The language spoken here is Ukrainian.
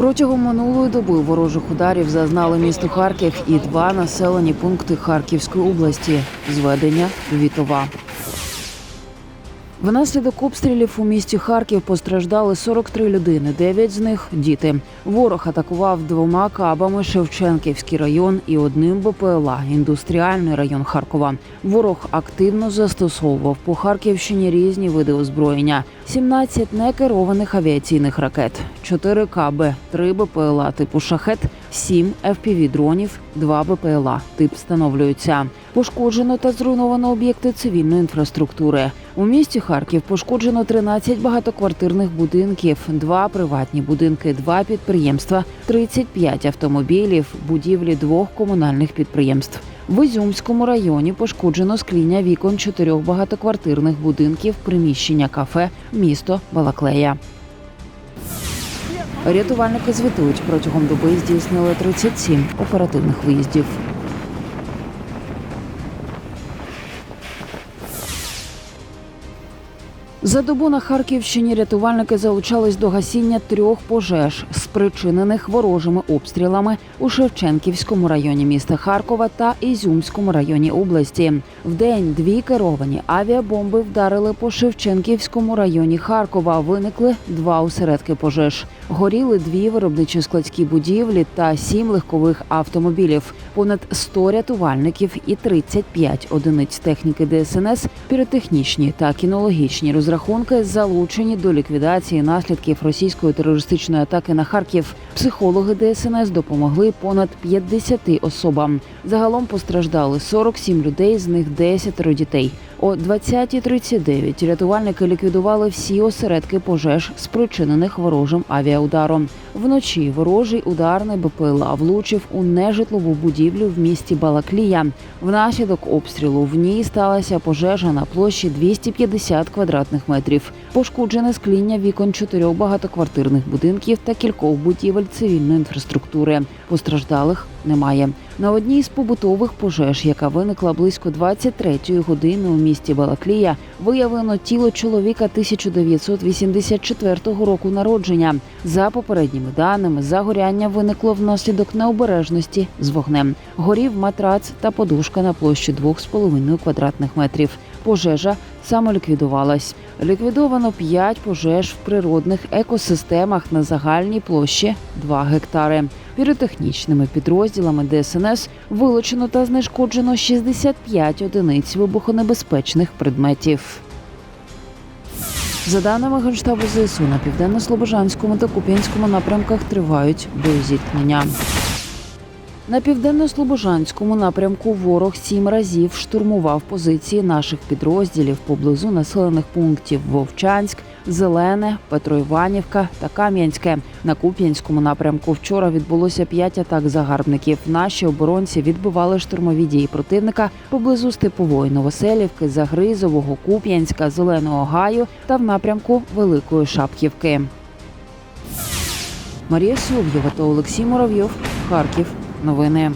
Протягом минулої доби ворожих ударів зазнали місто Харків і два населені пункти Харківської області. Зведення Вітова. Внаслідок обстрілів у місті Харків постраждали 43 людини, 9 з них діти. Ворог атакував двома кабами Шевченківський район і одним БПЛА індустріальний район Харкова. Ворог активно застосовував по Харківщині різні види озброєння: 17 некерованих авіаційних ракет, 4 каби, 3 БПЛА типу шахет, 7 fpv дронів, 2 БПЛА. Тип встановлюється. Пошкоджено та зруйновано об'єкти цивільної інфраструктури. У місті Харків пошкоджено 13 багатоквартирних будинків, 2 приватні будинки, 2 підприємства, 35 автомобілів, будівлі двох комунальних підприємств. В Ізюмському районі пошкоджено скління вікон чотирьох багатоквартирних будинків, приміщення кафе, місто Балаклея. Рятувальники звітують протягом доби здійснили 37 оперативних виїздів. За добу на Харківщині рятувальники залучались до гасіння трьох пожеж, спричинених ворожими обстрілами у Шевченківському районі міста Харкова та Ізюмському районі області. Вдень дві керовані авіабомби вдарили по Шевченківському районі Харкова. Виникли два осередки пожеж. Горіли дві виробничі складські будівлі та сім легкових автомобілів. Понад 100 рятувальників і 35 одиниць техніки ДСНС, піротехнічні та кінологічні розрахунки залучені до ліквідації наслідків російської терористичної атаки на Харків. Психологи ДСНС допомогли понад 50 особам. Загалом постраждали 47 людей, з них 10 дітей. О 20.39 рятувальники ліквідували всі осередки пожеж, спричинених ворожим авіаударом. Вночі ворожий ударний БПЛА влучив у нежитлову будівлю в місті Балаклія. Внаслідок обстрілу в ній сталася пожежа на площі 250 квадратних метрів. Пошкоджене скління вікон чотирьох багатоквартирних будинків та кількох будівель цивільної інфраструктури. Постраждалих немає. На одній з побутових пожеж, яка виникла близько 23-ї години у місті Балаклія, виявлено тіло чоловіка 1984 року народження. За попередніми даними, загоряння виникло внаслідок необережності з вогнем. Горів матрац та подушка на площі 2,5 квадратних метрів. Пожежа самоліквідувалась. Ліквідовано 5 пожеж в природних екосистемах на загальній площі 2 гектари. Піротехнічними підрозділами ДСНС вилучено та знешкоджено 65 одиниць вибухонебезпечних предметів. За даними Генштабу ЗСУ, на південно-слобожанському та Куп'янському напрямках тривають боєзіткнення. На південно-слобожанському напрямку ворог сім разів штурмував позиції наших підрозділів поблизу населених пунктів Вовчанськ, Зелене, Петроіванівка та Кам'янське. На Куп'янському напрямку вчора відбулося п'ять атак загарбників. Наші оборонці відбивали штурмові дії противника поблизу Степової Новоселівки, Загризового, Куп'янська, Зеленого Гаю та в напрямку Великої Шапківки. Марія Солов'єва та Олексій Муравйов. Харків. Новини.